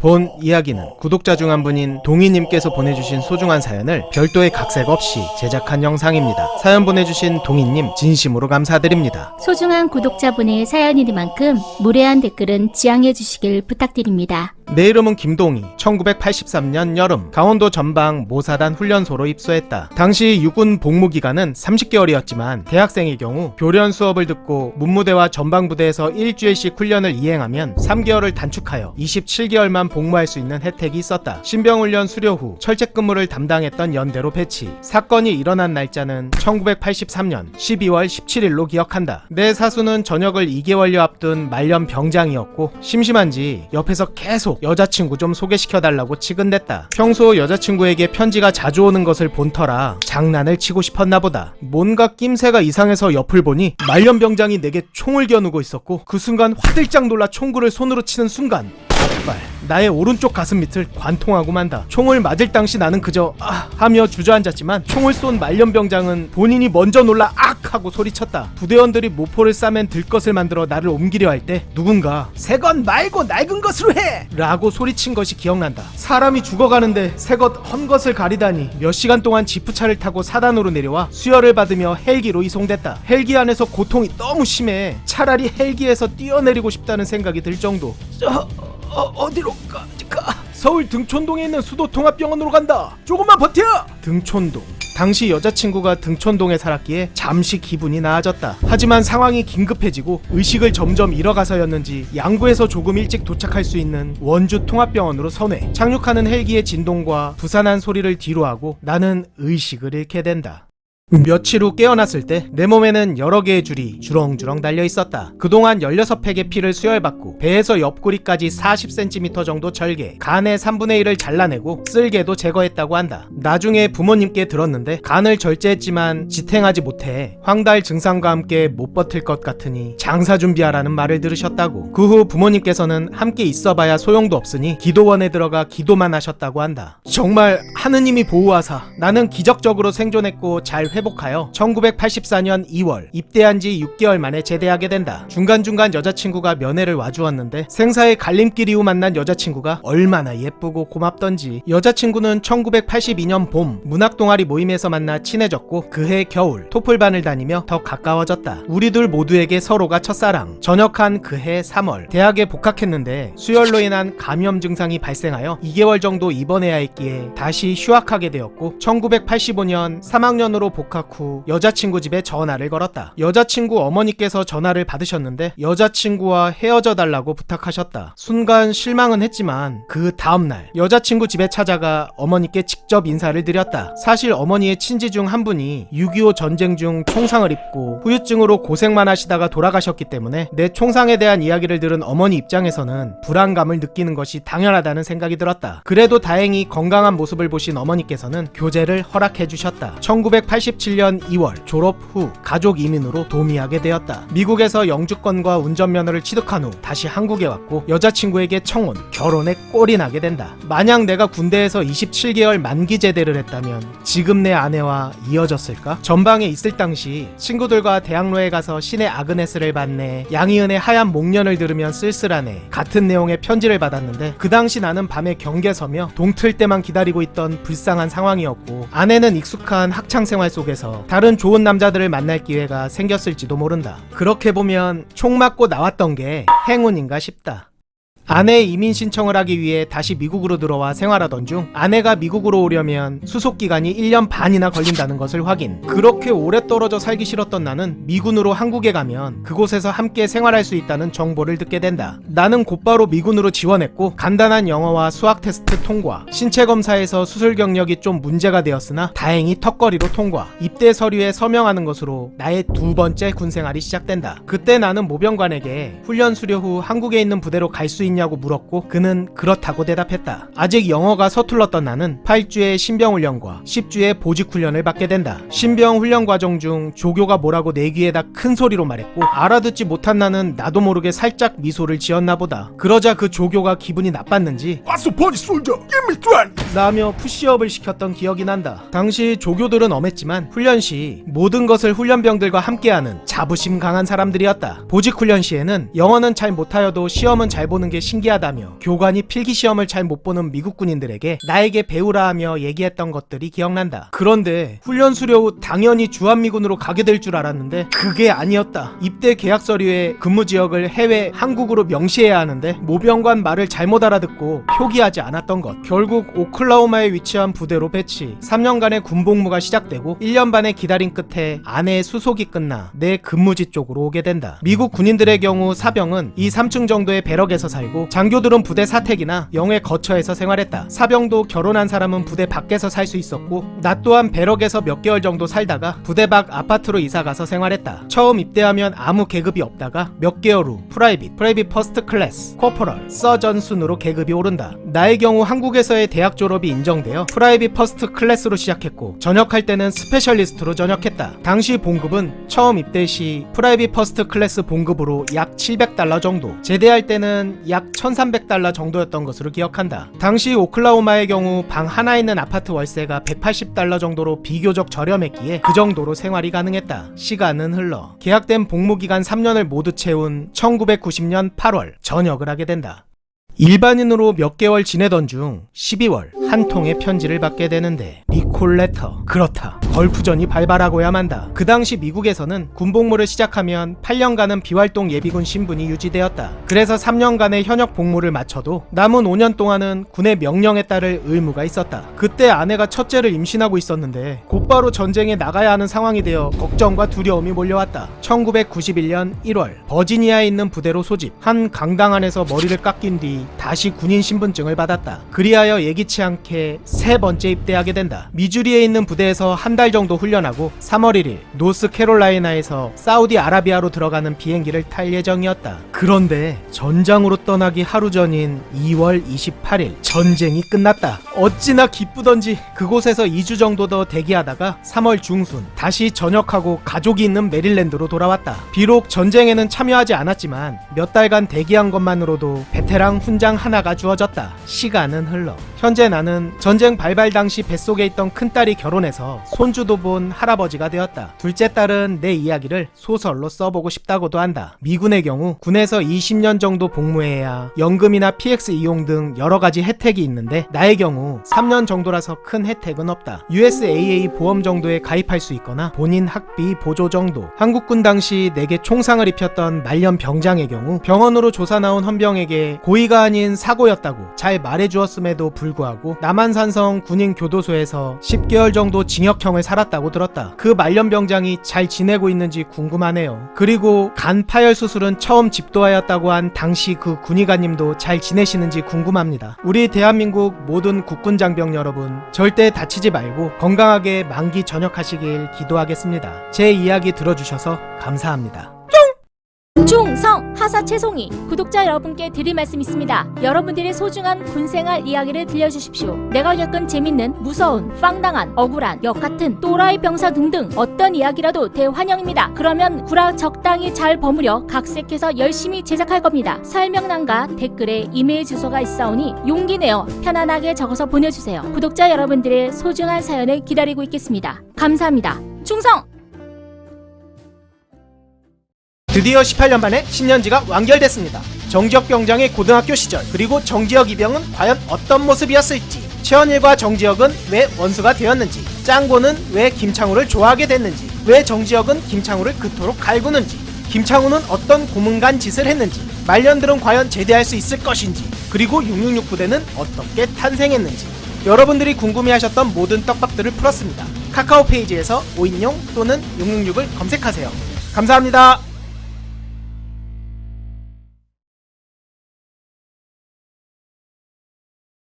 본 이야기는 구독자 중 한 분인 동희님께서 보내주신 소중한 사연을 별도의 각색 없이 제작한 영상입니다. 사연 보내주신 동희님 진심으로 감사드립니다. 소중한 구독자분의 사연이니만큼 무례한 댓글은 지양해 주시길 부탁드립니다. 내 이름은 김동희. 1983년 여름 강원도 전방 모사단 훈련소로 입소했다. 당시 육군 복무 기간은 30개월이었지만 대학생의 경우 교련 수업을 듣고 문무대와 전방부대에서 일주일씩 훈련을 이행하면 3개월을 단축하여 27개월만 복무할 수 있는 혜택이 있었다. 신병훈련 수료 후 철책 근무를 담당했던 연대로 배치. 사건이 일어난 날짜는 1983년 12월 17일로 기억한다. 내 사수는 전역을 2개월여 앞둔 말년 병장이었고 심심한지 옆에서 계속 여자친구 좀 소개시켜달라고 치근댔다. 평소 여자친구에게 편지가 자주 오는 것을 본 터라 장난을 치고 싶었나 보다. 뭔가 낌새가 이상해서 옆을 보니 말년 병장이 내게 총을 겨누고 있었고 그 순간 화들짝 놀라 총구를 손으로 치는 순간 발 나의 오른쪽 가슴 밑을 관통하고 만다. 총을 맞을 당시 나는 그저 아 하며 주저앉았지만 총을 쏜 말년병장은 본인이 먼저 놀라 악 하고 소리쳤다. 부대원들이 모포를 싸맨 들것을 만들어 나를 옮기려 할 때 누군가 새 건 말고 낡은 것으로 해! 라고 소리친 것이 기억난다. 사람이 죽어가는데 새것 헌 것을 가리다니 몇 시간 동안 지프차를 타고 사단으로 내려와 수혈을 받으며 헬기로 이송됐다. 헬기 안에서 고통이 너무 심해 차라리 헬기에서 뛰어내리고 싶다는 생각이 들 정도. 저, 어, 어디로 가, 가? 서울 등촌동에 있는 수도통합병원으로 간다. 조금만 버텨. 등촌동. 당시 여자친구가 등촌동에 살았기에 잠시 기분이 나아졌다. 하지만 상황이 긴급해지고 의식을 점점 잃어가서였는지 양구에서 조금 일찍 도착할 수 있는 원주 통합병원으로 선회. 착륙하는 헬기의 진동과 부산한 소리를 뒤로하고 나는 의식을 잃게 된다. 며칠 후 깨어났을 때 내 몸에는 여러 개의 줄이 주렁주렁 달려 있었다. 그동안 16팩의 피를 수혈받고 배에서 옆구리까지 40cm 정도 절개, 간의 3분의 1을 잘라내고 쓸개도 제거했다고 한다. 나중에 부모님께 들었는데 간을 절제했지만 지탱하지 못해 황달 증상과 함께 못 버틸 것 같으니 장사 준비하라는 말을 들으셨다고. 그 후 부모님께서는 함께 있어봐야 소용도 없으니 기도원에 들어가 기도만 하셨다고 한다. 정말 하느님이 보호하사 나는 기적적으로 생존했고 잘 회 복하여 1984년 2월 입대한 지 6개월 만에 제대하게 된다. 중간중간 여자친구가 면회를 와주었는데 생사의 갈림길 이후 만난 여자친구가 얼마나 예쁘고 고맙던지 여자친구는 1982년 봄 문학 동아리 모임에서 만나 친해졌고 그해 겨울 토플반을 다니며 더 가까워졌다. 우리 둘 모두에게 서로가 첫사랑. 전역한 그해 3월 대학에 복학했는데 수혈로 인한 감염 증상이 발생하여 2개월 정도 입원해야 했기에 다시 휴학하게 되었고 1985년 3학년으로 복학 후 여자친구 집에 전화를 걸었다. 여자친구 어머니께서 전화를 받으셨는데 여자친구와 헤어져 달라고 부탁하셨다. 순간 실망은 했지만 그 다음날 여자친구 집에 찾아가 어머니께 직접 인사를 드렸다. 사실 어머니의 친지 중 한 분이 6.25 전쟁 중 총상을 입고 후유증으로 고생만 하시다가 돌아가셨기 때문에 내 총상에 대한 이야기를 들은 어머니 입장에서는 불안감을 느끼는 것이 당연하다는 생각이 들었다. 그래도 다행히 건강한 모습을 보신 어머니께서는 교제를 허락해 주셨다. 1987년 2월 졸업 후 가족 이민으로 도미하게 되었다. 미국에서 영주권과 운전면허를 취득한 후 다시 한국에 왔고 여자친구에게 청혼, 결혼에 꼴이 나게 된다. 만약 내가 군대에서 27개월 만기 제대를 했다면 지금 내 아내와 이어졌을까? 전방에 있을 당시 친구들과 대학로에 가서 신의 아그네스를 받네 양희은의 하얀 목련을 들으면 쓸쓸하네 같은 내용의 편지를 받았는데 그 당시 나는 밤에 경계 서며 동틀 때만 기다리고 있던 불쌍한 상황이었고 아내는 익숙한 학창 생활 속에 서 다른 좋은 남자들을 만날 기회가 생겼을지도 모른다. 그렇게 보면 총 맞고 나왔던 게 행운인가 싶다. 아내의 이민 신청을 하기 위해 다시 미국으로 들어와 생활하던 중 아내가 미국으로 오려면 수속 기간이 1년 반이나 걸린다는 것을 확인. 그렇게 오래 떨어져 살기 싫었던 나는 미군으로 한국에 가면 그곳에서 함께 생활할 수 있다는 정보를 듣게 된다. 나는 곧바로 미군으로 지원했고 간단한 영어와 수학 테스트 통과. 신체 검사에서 수술 경력이 좀 문제가 되었으나 다행히 턱걸이로 통과. 입대 서류에 서명하는 것으로 나의 두 번째 군 생활이 시작된다. 그때 나는 모병관에게 훈련 수료 후 한국에 있는 부대로 갈 수 있냐고 물었고 그는 그렇다고 대답했다. 아직 영어가 서툴렀던 나는 8주의 신병 훈련과 10주의 보직 훈련을 받게 된다. 신병 훈련 과정 중 조교가 뭐라고 내 귀에다 큰 소리로 말했고 알아듣지 못한 나는 나도 모르게 살짝 미소를 지었나 보다. 그러자 그 조교가 기분이 나빴는지 soldier. Give me strength. 라며 푸시업을 시켰던 기억이 난다. 당시 조교들은 엄했지만 훈련 시 모든 것을 훈련병들과 함께하는 자부심 강한 사람들이었다. 보직 훈련 시에는 영어는 잘 못하여도 시험은 잘 보는 게 신기하다며 교관이 필기 시험을 잘 못 보는 미국 군인들에게 나에게 배우라 하며 얘기했던 것들이 기억난다. 그런데 훈련 수료 후 당연히 주한미군으로 가게 될 줄 알았는데 그게 아니었다. 입대 계약 서류에 근무 지역을 해외 한국으로 명시해야 하는데 모병관 말을 잘못 알아듣고 표기하지 않았던 것. 결국 오클라호마에 위치한 부대로 배치. 3년간의 군복무가 시작되고 1년 반의 기다림 끝에 아내의 수속이 끝나 내 근무지 쪽으로 오게 된다. 미국 군인들의 경우 사병은 이 3층 정도의 배럭에서 살고 장교들은 부대 사택이나 영해 거처에서 생활했다. 사병도 결혼한 사람은 부대 밖에서 살 수 있었고 나 또한 배럭에서 몇 개월 정도 살다가 부대 밖 아파트로 이사 가서 생활했다. 처음 입대하면 아무 계급이 없다가 몇 개월 후 프라이빗, 프라이빗 퍼스트 클래스, 코퍼럴, 서전 순으로 계급이 오른다. 나의 경우 한국에서의 대학 졸업이 인정되어 프라이빗 퍼스트 클래스로 시작했고 전역할 때는 스페셜리스트로 전역했다. 당시 봉급은 처음 입대 시 프라이빗 퍼스트 클래스 봉급으로 약 700달러 정도, 제대할 때는 약 1300달러 정도였던 것으로 기억한다. 당시 오클라호마의 경우 방 하나 있는 아파트 월세가 180달러 정도로 비교적 저렴했기에 그 정도로 생활이 가능했다. 시간은 흘러 계약된 복무 기간 3년을 모두 채운 1990년 8월 전역을 하게 된다. 일반인으로 몇 개월 지내던 중 12월 한 통의 편지를 받게 되는데 리콜 레터. 그렇다. 걸프전이 발발하고야 만다. 그 당시 미국에서는 군복무를 시작하면 8년간은 비활동 예비군 신분이 유지되었다. 그래서 3년간의 현역 복무를 마쳐도 남은 5년 동안은 군의 명령에 따를 의무가 있었다. 그때 아내가 첫째를 임신하고 있었는데 곧바로 전쟁에 나가야 하는 상황이 되어 걱정과 두려움이 몰려왔다. 1991년 1월 버지니아에 있는 부대로 소집. 한 강당 안에서 머리를 깎인 뒤 다시 군인 신분증을 받았다. 그리하여 예기치 않게 세 번째 입대하게 된다. 미주리에 있는 부대에서 한 달 정도 훈련하고 3월 1일 노스캐롤라이나에서 사우디아라비아로 들어가는 비행기를 탈 예정이었다. 그런데 전장으로 떠나기 하루 전인 2월 28일 전쟁이 끝났다. 어찌나 기쁘던지 그곳에서 2주 정도 더 대기하다가 3월 중순 다시 전역하고 가족이 있는 메릴랜드로 돌아왔다. 비록 전쟁에는 참여하지 않았지만 몇 달간 대기한 것만으로도 베테랑 훈장 하나가 주어졌다. 시간은 흘러. 현재 나는 전쟁 발발 당시 뱃속에 있던 큰딸이 결혼해서 손주도 본 할아버지가 되었다. 둘째 딸은 내 이야기를 소설로 써보고 싶다고도 한다. 미군의 경우 군에서 20년 정도 복무해야 연금이나 PX 이용 등 여러 가지 혜택이 있는데 나의 경우 3년 정도라서 큰 혜택은 없다. USAA 보험 정도에 가입할 수 있거나 본인 학비 보조 정도. 한국군 당시 내게 총상을 입혔던 말년 병장의 경우 병원으로 조사 나온 헌병에게 고의가 아닌 사고였다고 잘 말해주었음에도 불구하고 남한산성 군인 교도소에서 10개월 정도 징역형을 살았다고 들었다. 그 말년 병장이 잘 지내고 있는지 궁금하네요. 그리고 간 파열 수술은 처음 집도하였다고 한 당시 그 군의관님도 잘 지내시는지 궁금합니다. 우리 대한민국 모든 국군 장병 여러분 절대 다치지 말고 건강하게 만기 전역하시길 기도하겠습니다. 제 이야기 들어주셔서 감사합니다. 하사 최송이 구독자 여러분께 드릴 말씀 있습니다. 여러분들의 소중한 군생활 이야기를 들려주십시오. 내가 겪은 재밌는 무서운 빵당한 억울한 역 같은 또라이 병사 등등 어떤 이야기라도 대환영입니다. 그러면 구라 적당히 잘 버무려 각색해서 열심히 제작할 겁니다. 설명란과 댓글에 이메일 주소가 있사오니 용기 내어 편안하게 적어서 보내주세요. 구독자 여러분들의 소중한 사연을 기다리고 있겠습니다. 감사합니다. 충성! 드디어 18년 만에 신년지가 완결됐습니다. 정지혁 병장의 고등학교 시절 그리고 정지혁 이병은 과연 어떤 모습이었을지 최원일과 정지혁은 왜 원수가 되었는지 짱고는 왜 김창우를 좋아하게 됐는지 왜 정지혁은 김창우를 그토록 갈구는지 김창우는 어떤 고문간 짓을 했는지 말년들은 과연 제대할 수 있을 것인지 그리고 666 부대는 어떻게 탄생했는지 여러분들이 궁금해하셨던 모든 떡밥들을 풀었습니다. 카카오 페이지에서 5인용 또는 666을 검색하세요. 감사합니다.